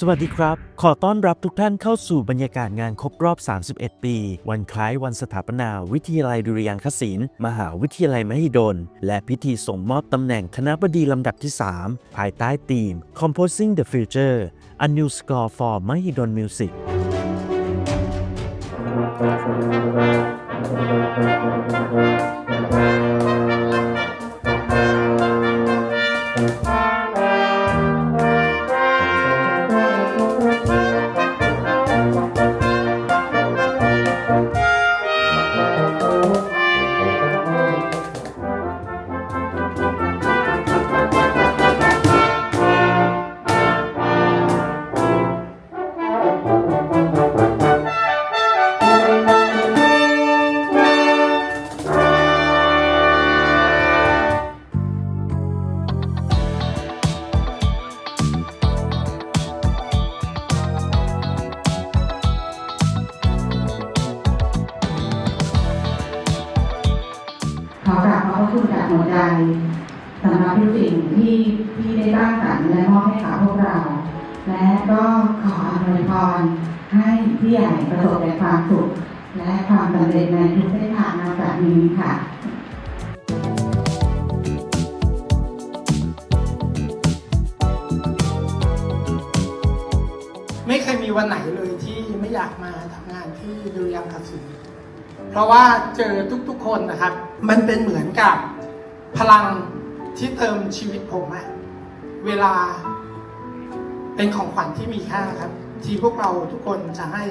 สวัสดีครับ ขอต้อนรับทุกท่านเข้าสู่บรรยากาศงานครบรอบ 31 ปี วันคล้ายวันสถาปนา วิทยาลัยดุริยางคศิลป์มหาวิทยาลัยมหิดล และพิธีส่งมอบตำแหน่งคณะบดีลำดับที่ 3 ภายใต้ธีม Composing the Future A New Score for Mahidol Music ข ประสบแต่ความสุข และความสำเร็จในทุกเส้นทางนับจากนี้ค่ะไม่เคยมีวันไหนเลยที่ไม่อยากมาทำงานที่ดุริยางคศิลป์เพราะว่าเจอทุกๆคนนะครับ มันเป็นเหมือนกับพลังที่เติมชีวิตผมอะเวลาเป็นของขวัญที่มีค่าครับ ที่พวกเราทุกคนจะให้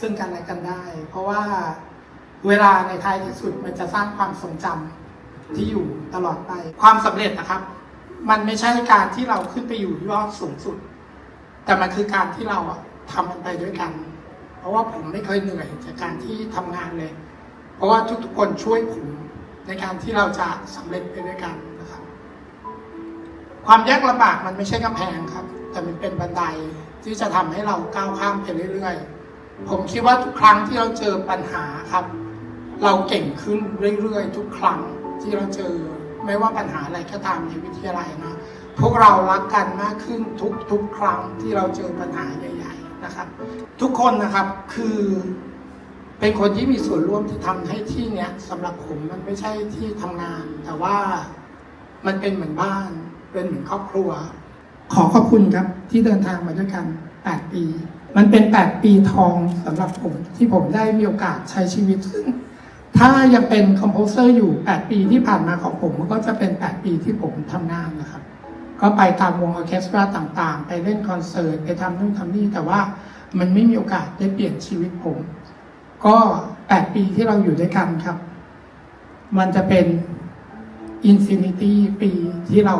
ซึ่งกันและกันได้ เพราะว่าเวลาในท้ายที่สุดมันจะสร้างความทรงจำที่อยู่ตลอดไป ความสำเร็จนะครับ มันไม่ใช่การที่เราขึ้นไปอยู่ยอดสูงสุด แต่มันคือการที่เราอะทำมันไปด้วยกัน เพราะว่าผมไม่เคยเหนื่อยจากการที่ทำงานเลย เพราะว่าทุกๆคนช่วยผมในการที่เราจะสำเร็จไปด้วยกันนะครับ ความยากลำบากมันไม่ใช่กำแพงครับ แต่มันเป็นบันได ที่จะทำให้เราก้าวข้ามไปเรื่อยๆ ผมคิดว่าทุกครั้งที่เราเจอปัญหาครับ เราเก่งขึ้นเรื่อยๆ ทุกครั้งที่เราเจอไม่ว่าปัญหาอะไรก็ตามในวิทยาลัยนะพวกเรารักกันมากขึ้นทุกทุกครั้งที่เราเจอปัญหาใหญ่ๆนะครับ ทุกคนนะครับคือเป็นคนที่มีส่วนร่วมที่ทำให้ที่เนี้ยสำหรับผมมันไม่ใช่ที่ทำงาน แต่ว่ามันเป็นเหมือนบ้าน เป็นเหมือนครอบครัว ขอขอบคุณครับที่เดินทางมาด้วยกัน 8 ปี มันเป็น 8 ปีทองสำหรับผมที่ผมได้มีโอกาสใช้ชีวิตซึ่งถ้ายังเป็นคอมโพเซอร์อยู่ 8 ปีที่ผ่านมาของผมมันก็จะเป็น 8 ปีที่ผมทำงานนะครับ ก็ไปตามวงออเคสตราต่างๆ ไปเล่นคอนเสิร์ต ไปทำนู่นทำนี่ แต่ว่ามันไม่มีโอกาสได้เปลี่ยนชีวิตผม ก็ 8 ปีที่เราอยู่ด้วยกันครับ มันจะเป็นอินฟินิตี้ปีที่เรา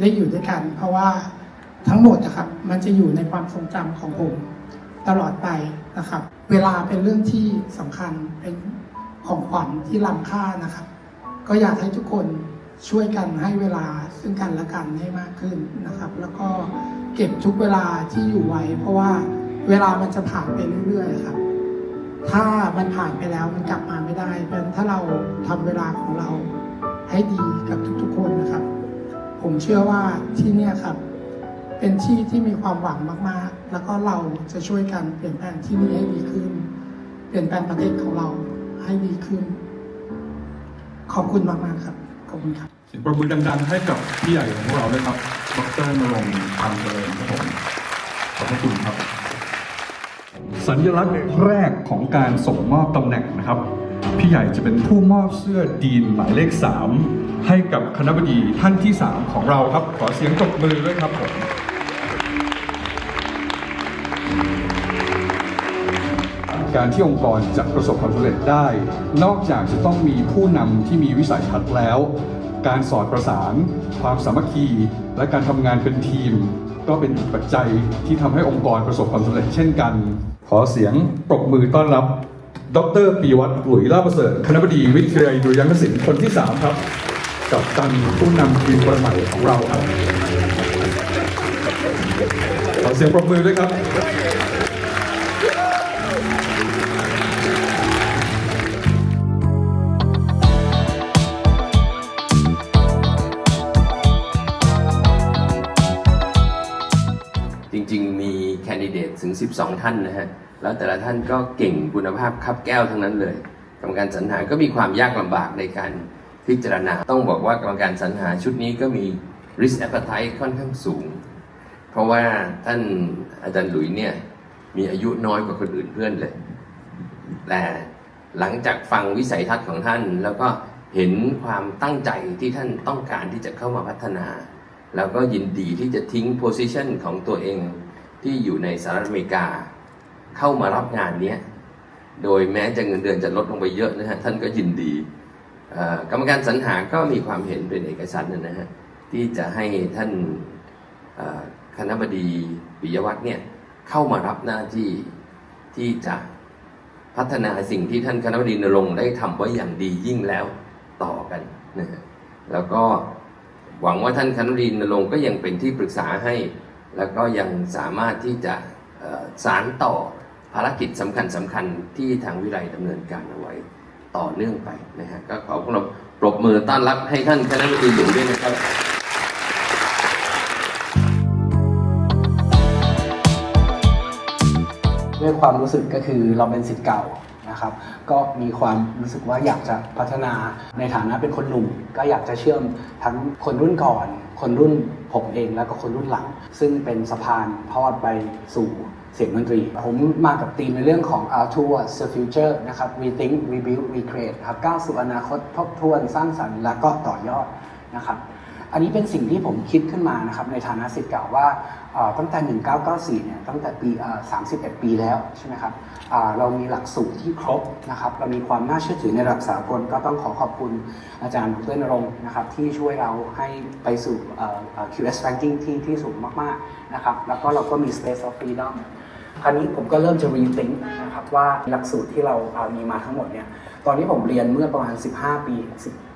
ได้อยู่ด้วยกัน เพราะว่า ทั้งหมดนะครับมันจะอยู่ในความทรงจำของผมตลอดไปนะครับ เวลาเป็นเรื่องที่สำคัญเป็นของขวัญที่ล้ำค่านะครับ ก็อยากให้ทุกคนช่วยกันให้เวลาซึ่งกันและกันให้มากขึ้นนะครับ แล้วก็เก็บทุกเวลาที่อยู่ไว้ เพราะว่าเวลามันจะผ่านไปเรื่อยๆครับ ถ้ามันผ่านไปแล้วมันกลับมาไม่ได้เพราะฉะนั้นถ้าเราทำเวลาของเราให้ดีกับทุกๆคนนะครับ ผมเชื่อว่าที่เนี่ยครับ เป็นที่ที่มีความหวังมากๆ แล้วก็เราจะช่วยกันเปลี่ยนแปลงที่นี่ให้ดีขึ้น เปลี่ยนแปลงประเทศของเราให้ดีขึ้น ขอบคุณมากๆครับ ขอบคุณครับเสียงปรบมือดังๆ ให้กับพี่ใหญ่ของพวกเราด้วยครับ ดรนรงค์พันเจริญครับผม ขอบพระคุณครับ สัญลักษณ์แรกของการส่งมอบตำแหน่งนะครับ พี่ใหญ่จะเป็นผู้มอบเสื้อดีนหมายเลข 3 ให้กับคณะบดีท่านที่ 3 ของเราครับ ขอเสียงตบมือด้วยครับผม การที่องค์กรจะประสบความสำเร็จได้ นอกจากจะต้องมีผู้นำที่มีวิสัยทัศน์แล้ว การสอดประสาน ความสามัคคี และการทำงานเป็นทีม ก็เป็นอีกปัจจัยที่ทำให้องค์กรประสบความสำเร็จเช่นกัน ขอเสียงปรบมือต้อนรับ ดรปีวัตรหลุยล่าประเสริฐคณะบดีวิทยาลัยดุริยางคศิลป์คนที่ 3 ครับ กับตันผู้นำทีมคนใหม่ของเราครับขอเสียงปรบมือด้วยครับ 12 ท่านนะฮะ แล้วแต่ละท่านก็เก่งคุณภาพคับแก้วทั้งนั้นเลย กรรมการสรรหาก็มีความยากลำบากในการพิจารณา ต้องบอกว่ากรรมการสรรหาชุดนี้ก็มี risk appetite ค่อนข้างสูง เพราะว่าท่านอาจารย์หลุยเนี่ยมีอายุน้อยกว่าคนอื่นเพื่อนเลย แต่หลังจากฟังวิสัยทัศน์ของท่าน แล้วก็เห็นความตั้งใจที่ท่านต้องการที่จะเข้ามาพัฒนา แล้วก็ยินดีที่จะทิ้งโพสิชันของตัวเอง ที่อยู่ในสหรัฐอเมริกา เข้ามารับงานเนี้ยโดยแม้จะเงินเดือนจะลดลงไปเยอะนะฮะท่านก็ยินดีกรรมการสรรหาก็มีความเห็นเป็นเอกสารนะฮะที่จะให้ท่านคณะบดีปิยวัฒน์เนี่ยเข้ามารับหน้าที่ที่จะพัฒนาสิ่งที่ท่านคณะบดีนรงค์ได้ทำไว้อย่างดียิ่งแล้วต่อกันนะฮะแล้วก็หวังว่าท่านคณะบดีนรงค์ก็ยังเป็นที่ปรึกษาให้ แล้วก็ยังสามารถที่จะสารต่อภารกิจสำคัญสำคัญที่ทางวิไลดำเนินการเอาไว้ต่อเนื่องไปนะฮะก็ขอพวกเราปรบมือต้อนรับให้ท่านคณบดีหลวงด้วยนะครับด้วยความรู้สึกก็คือเราเป็นสิทธิ์เก่า นะครับ ก็มีความรู้สึกว่าอยากจะพัฒนาในฐานะเป็นคนหนุ่ม ก็อยากจะเชื่อมทั้งคนรุ่นก่อน คนรุ่นผมเองแล้วก็คนรุ่นหลัง ซึ่งเป็นสะพานทอดไปสู่เสียงดนตรี ผมมากับธีมในเรื่องของ Art Towards the Future นะครับ Rethink Rebuild Recreate ครับก้าวสู่อนาคตทบทวนสร้างสรรค์และก็ต่อยอดนะครับ อันนี้เป็นสิ่งที่ผมคิดขึ้นมานะครับในฐานะสิทธิ์เก่าว่าตั้งแต่ 1994 เนี่ยตั้งแต่ปี 31 ปีแล้วใช่ไหมครับเรามีหลักสูตรที่ครบนะครับเรามีความน่าเชื่อถือในระดับสากลก็ต้องขอขอบคุณอาจารย์ดรนรงค์นะครับที่ช่วยเราให้ไปสู่ QS ranking ที่ที่สูงมากๆนะครับแล้วก็เราก็มี space of freedom คราวนี้ผมก็เริ่มจะ rethink นะครับว่าหลักสูตรที่เราเอ่อมีมาทั้งหมดเนี่ยตอนที่ผมเรียนเมื่อประมาณ 15 ปี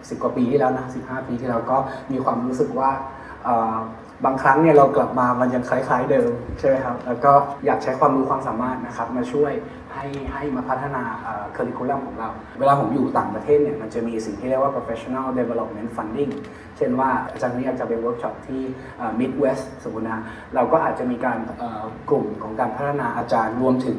สิบกว่าปีที่แล้วนะสิบห้าปีที่แล้วก็มีความรู้สึกว่าบางครั้งเนี่ยเรากลับมามันยังคล้าย ๆเดิมใช่ไหมครับ แล้วก็อยากใช้ความรู้ความสามารถนะครับมาช่วย ให้ให้มาพัฒนาเคอริคูลัมของเรา เวลาผมอยู่ต่างประเทศเนี่ยมันจะมีสิ่งที่เรียกว่า professional development funding เช่นว่าอาจารย์นี้อยากจะไปเวิร์กช็อปที่ Midwest สมมตินะเราก็อาจจะมีการกลุ่มของการพัฒนาอาจารย์รวมถึง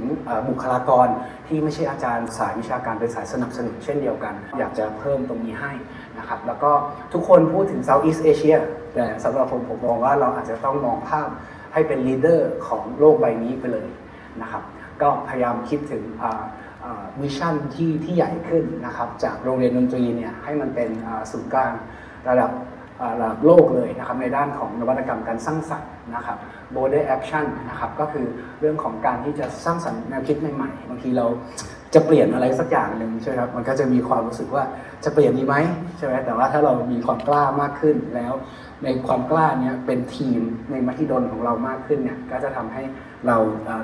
บุคลากรที่ไม่ใช่อาจารย์สายวิชาการเป็นสายสนับสนุนเช่นเดียวกัน อยากจะเพิ่มตรงนี้ให้นะครับแล้วก็ทุกคนพูดถึง Southeast Asia แต่สำหรับผมผมมองว่าเราอาจจะต้องมองภาพให้เป็นลีดเดอร์ของโลกใบนี้ไปเลยนะครับ ก็พยายามคิดถึงวิชั่นที่ที่ใหญ่ขึ้นนะครับจากโรงเรียนดนตรีเนี่ยให้มันเป็นศูนย์กลางระดับระดับโลกเลยนะครับในด้านของนวัตกรรมการสร้างสรรค์นะครับ border action นะครับก็คือเรื่องของการที่จะสร้างสรรค์แนวคิดใหม่ๆบางทีเราจะเปลี่ยนอะไรสักอย่างหนึ่งใช่ไหมครับมันก็จะมีความรู้สึกว่าจะเปลี่ยนดีไหมใช่ไหมแต่ว่าถ้าเรามีความกล้ามากขึ้นแล้ว ในความกล้าเนี้ยเป็นทีมในมหิดลของเรามากขึ้นเนี่ยก็จะทำให้ เรา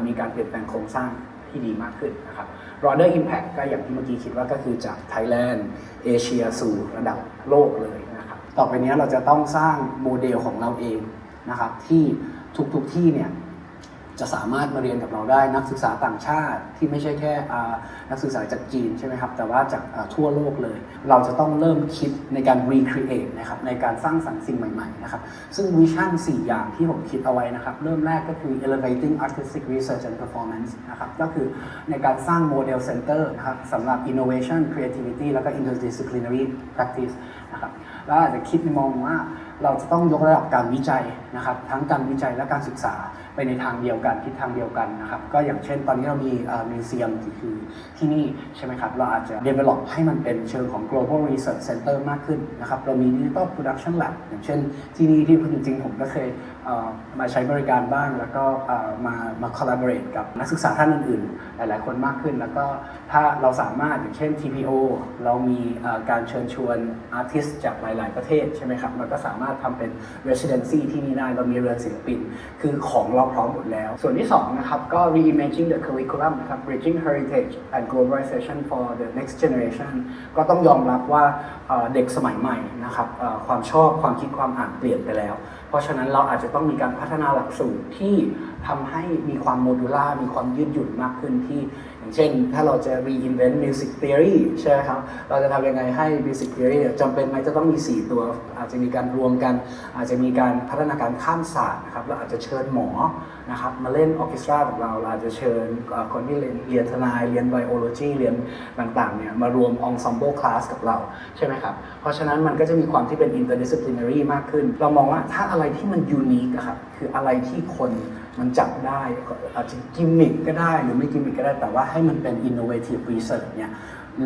มีการเปลี่ยนแปลงโครงสร้างที่ดีมากขึ้นนะครับ broader impact ก็อย่างที่เมื่อกี้คิดว่าก็คือจากไทยแลนด์เอเชียสู่ระดับโลกเลยนะครับ ต่อไปนี้เราจะต้องสร้างโมเดลของเราเองนะครับที่ทุกๆที่เนี่ย จะสามารถมาเรียนกับเราได้นักศึกษาต่างชาติที่ไม่ใช่แค่นักศึกษาจากจีนใช่ไหมครับ แต่ว่าจากทั่วโลกเลย เราจะต้องเริ่มคิดในการ recreate นะครับในการสร้างสรรค์สิ่งใหม่ๆนะครับ ซึ่งวิชั่น 4 อย่างที่ผมคิดเอาไว้นะครับ เริ่มแรกก็คือ elevating artistic research and performance นะครับก็คือในการสร้าง model center นะครับสำหรับ innovation creativity แล้วก็ interdisciplinary practice นะครับแล้วอาจจะคิดมองว่าเราจะต้องยกระดับการวิจัย นะครับทั้งการวิจัยและการศึกษาไปในทางเดียวกันทิศทางเดียวกันนะครับก็อย่างเช่นตอนนี้เรามีมิวเซียมคือที่นี่ใช่ไหมครับเราอาจจะ develop ให้มันเป็นเชิงของ global research center มากขึ้นนะครับเรามี digital production lab อย่างเช่นที่นี่ที่จริงๆผมก็เคยมาใช้บริการบ้าง แล้วก็มามา collaborate กับนักศึกษาท่านอื่นๆ หลายๆ คนมากขึ้น แล้วก็ถ้าเราสามารถอย่างเช่น TPO เรามีการเชิญชวน artist จากหลาย ๆ ประเทศใช่ไหมครับเราก็สามารถทำเป็น residency ที่นี่ได้เรามีเรือนศิลปิน คือของเราพร้อมหมดแล้ว ส่วนที่สองนะครับก็ reimagining the curriculum นะครับ bridging heritage and globalization for the next generation ก็ต้องยอมรับว่าเด็กสมัยใหม่นะครับความชอบความคิดความอ่านเปลี่ยนไปแล้ว ราะฉะนั้นเราอาจจะต้องมีการพัฒนาหลักสูตรที่ทำให้มีความโมดูล่ามีความยืดหยุ่นมากขึ้นที่ อย่างเช่น ถ้าเราจะ reinvent music theory ใช่ไหมครับ เราจะทำยังไงให้ music theory เนี่ยจำเป็นไหมจะต้องมี 4 ตัว อาจจะมีการรวมกัน อาจจะมีการพัฒนาการข้ามศาสตร์นะครับเราอาจจะเชิญหมอนะครับมาเล่นออเคสตรากับเราเราจะเชิญคนที่เรียนเรียนทนายเรียนไบโอโลจีเรียนต่างๆเนี่ยมารวม ensemble class กับเราใช่ไหมครับเพราะฉะนั้นมันก็จะมีความที่เป็น interdisciplinary มากขึ้น เรามองว่าถ้าอะไรที่มัน unique อะครับคืออะไรที่คนมันจับได้อาจจะกิมมิคก็ได้หรือไม่กิมมิคก็ได้แต่ว่าให้มันเป็น innovative research เนี่ย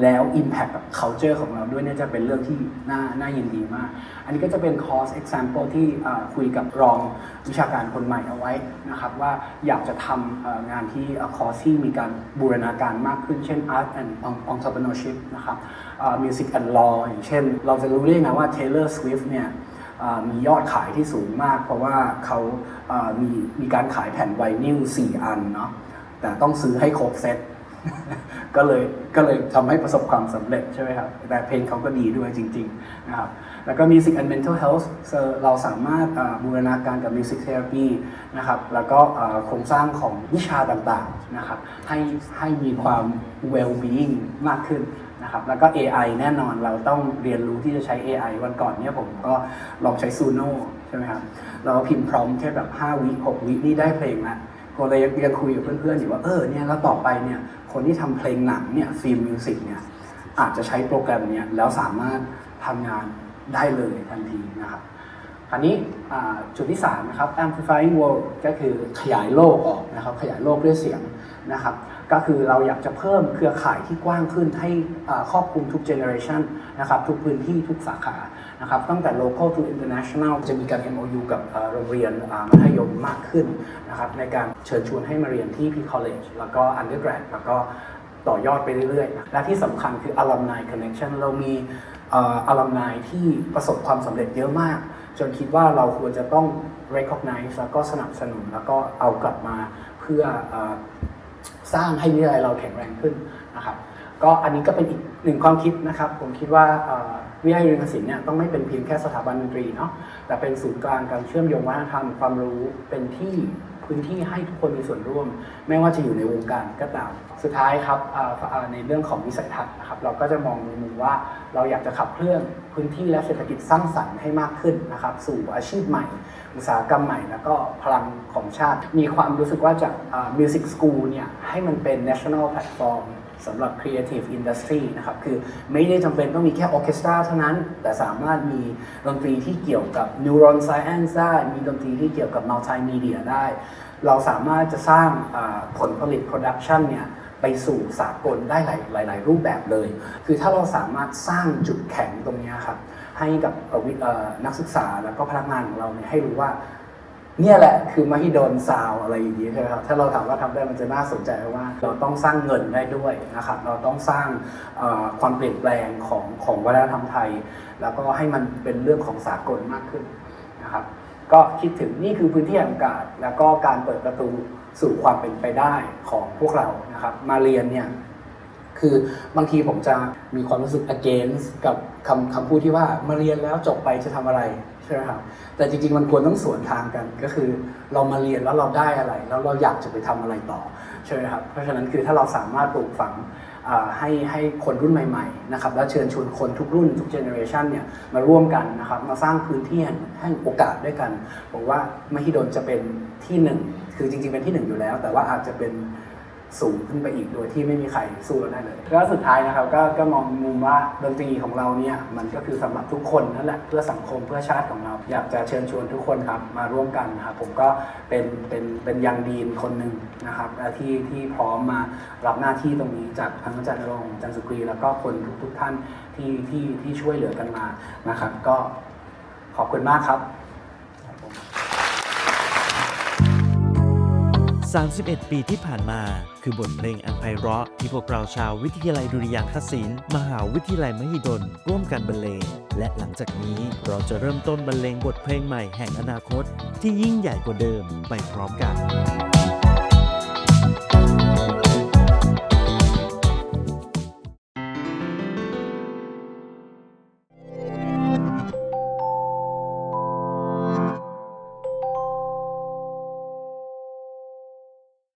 แล้ว Impact กับ culture ของเราด้วยเนี่ยจะเป็นเรื่องที่น่าน่ายินดีมาก อันนี้ก็จะเป็น course example ที่คุยกับรองวิชาการคนใหม่เอาไว้นะครับ ว่าอยากจะทำงานที่คอร์สที่มีการบูรณาการมากขึ้น เช่น art and entrepreneurship นะครับ music and law อย่างเช่น เราจะรู้ได้ไงว่า Taylor Swift เนี่ยมียอดขายที่สูงมาก เพราะว่าเขามีมีการขายแผ่นไวนิล4อันเนาะแต่ต้องซื้อให้ครบเซต ก็เลยก็เลยทำให้ประสบความสำเร็จใช่ไหมครับแต่เพลงเขาก็ดีด้วยจริงๆนะครับแล้วก็ Music and Mental Health เราสามารถบูรณาการกับ Music Therapy นะครับแล้วก็โครงสร้างของวิชาต่างๆนะครับให้ให้มีความ well-being มากขึ้นนะครับแล้วก็ AI แน่นอนเราต้องเรียนรู้ที่จะใช้ AI วันก่อนเนี่ยผมก็ลองใช้ Suno ใช่ไหมครับเราพิมพ์พร้อมแค่แบบ 5 วิ 6 วินี่ได้เพลงละก็เลยยังยังคุยกับเพื่อนๆอยู่ว่าเออเนี่ยแล้วต่อไปเนี่ย คนที่ทำเพลงหนังเนี่ยฟิล์มมิวสิกเนี่ยอาจจะใช้โปรแกรมเนี่ยแล้วสามารถทำงานได้เลยทันทีนะครับอันนี้จุดที่3นะครับ amplifying world ก็คือขยายโลกออกนะครับ ขยายโลกด้วยเสียงนะครับ ก็คือเราอยากจะเพิ่มเครือข่ายที่กว้างขึ้นให้ครอบคลุมทุกเจเนอเรชันนะครับ ทุกพื้นที่ทุกสาขา นะครับตั้งแต่ local to international จะมีการ MOU กับโรงเรียนมัธยมมากขึ้นนะครับในการเชิญชวนให้มาเรียนที่ P College แล้วก็ undergrad แล้วก็ต่อยอดไปเรื่อยๆ และที่สำคัญคือ alumni connection เรามี alumni ที่ประสบความสำเร็จเยอะมาก จนคิดว่าเราควรจะต้อง recognize แล้วก็สนับสนุน แล้วก็เอากลับมาเพื่ออสร้างให้วิทยาลัยเราแข็งแรงขึ้นนะครับ ก็อันนี้ก็เป็นอีกหนึ่งความคิดนะครับ ผมคิดว่าวิทยาลัยเรียนศิลป์เนี่ยต้องไม่เป็นเพียงแค่สถาบันดนตรีเนาะแต่เป็นศูนย์กลางการเชื่อมโยงวัฒนธรรมความรู้เป็นที่พื้นที่ให้ทุกคนมีส่วนร่วม ไม่ว่าจะอยู่ในวงการก็ตาม สุดท้ายครับในเรื่องของวิสัยทัศน์นะครับเราก็จะมองในมุมว่าเราอยากจะขับเคลื่อนพื้นที่และเศรษฐกิจสร้างสรรค์ให้มากขึ้นนะครับ สู่อาชีพใหม่ อุตสาหกรรมใหม่ แล้วก็พลังของชาติ มีความรู้สึกว่าจากมิวสิกสกูลเนี่ยให้มันเป็น national platform สำหรับ creative industry นะครับ คือไม่ได้จำเป็นต้องมีแค่ออเคสตราเท่านั้น แต่สามารถมีดนตรีที่เกี่ยวกับ neuron science ได้ มีดนตรีที่เกี่ยวกับ multimedia ได้ เราสามารถจะสร้างผลผลิต production เนี่ยไปสู่สากลได้หลายหลายหลายรูปแบบเลย คือถ้าเราสามารถสร้างจุดแข็งตรงนี้ครับ ให้กับนักศึกษาแล้วก็พนักงานของเราเนี่ยให้รู้ว่า เนี่ยแหละคือมหิดลซาวอะไรอย่างนี้ใช่ไหมครับถ้าเราถามว่าทำได้มันจะน่าสนใจว่าเราต้องสร้างเงินได้ด้วยนะครับเราต้องสร้างความเปลี่ยนแปลงของของวัฒนธรรมไทย แล้วก็ให้มันเป็นเรื่องของสากลมากขึ้นนะครับก็คิดถึงนี่คือพื้นที่แห่งโอกาสแล้วก็การเปิดประตูสู่ความเป็นไปได้ของพวกเรานะครับมาเรียนเนี่ย คือบางทีผมจะมีความรู้สึก against กับคำคำพูดที่ว่ามาเรียนแล้วจบไปจะทำอะไรใช่ไหมครับแต่จริง ๆ มันควรต้องสวนทางกันก็คือ เรามาเรียนแล้วเราได้อะไร แล้วเราอยากจะไปทำอะไรต่อใช่ไหมครับเพราะฉะนั้นคือถ้าเราสามารถปลูกฝังให้ให้คนรุ่นใหม่ๆนะครับและเชิญชวนคนทุกรุ่นทุกเจเนอเรชันเนี่ยมาร่วมกันนะครับมาสร้างพื้นที่แห่งแห่งโอกาสด้วยกันผมว่ามหิดลจะเป็นที่หนึ่งคือจริง ๆ เป็นที่หนึ่งอยู่แล้ว แต่ว่าอาจจะเป็น สูงขึ้นไปอีกโดยที่ไม่มีใครสู้เราได้เลย แล้วสุดท้ายนะครับก็ก็มองมุมว่าดนตรีของเราเนี่ยมันก็คือสำหรับทุกคนนั่นแหละเพื่อสังคมเพื่อชาติของเรา อยากจะเชิญชวนทุกคนครับมาร่วมกันนะครับผมก็เป็นเป็นเป็นยังดีนคนหนึ่งนะครับที่ที่พร้อมมารับหน้าที่ตรงนี้จากทั้งอาจารย์รงอาจารย์สุกรีแล้วก็คนทุกทุกท่านที่ที่ที่ช่วยเหลือกันมานะครับ ก็ขอบคุณมากครับ 31 ปีที่ผ่านมา คือบทเพลงอันไพเราะที่พวกเราชาววิทยาลัยดุริยางคศิลป์มหาวิทยาลัยมหิดล ร่วมกันบรรเลง และหลังจากนี้เราจะเริ่มต้นบรรเลงบทเพลงใหม่แห่งอนาคต ที่ยิ่งใหญ่กว่าเดิมไปพร้อมกัน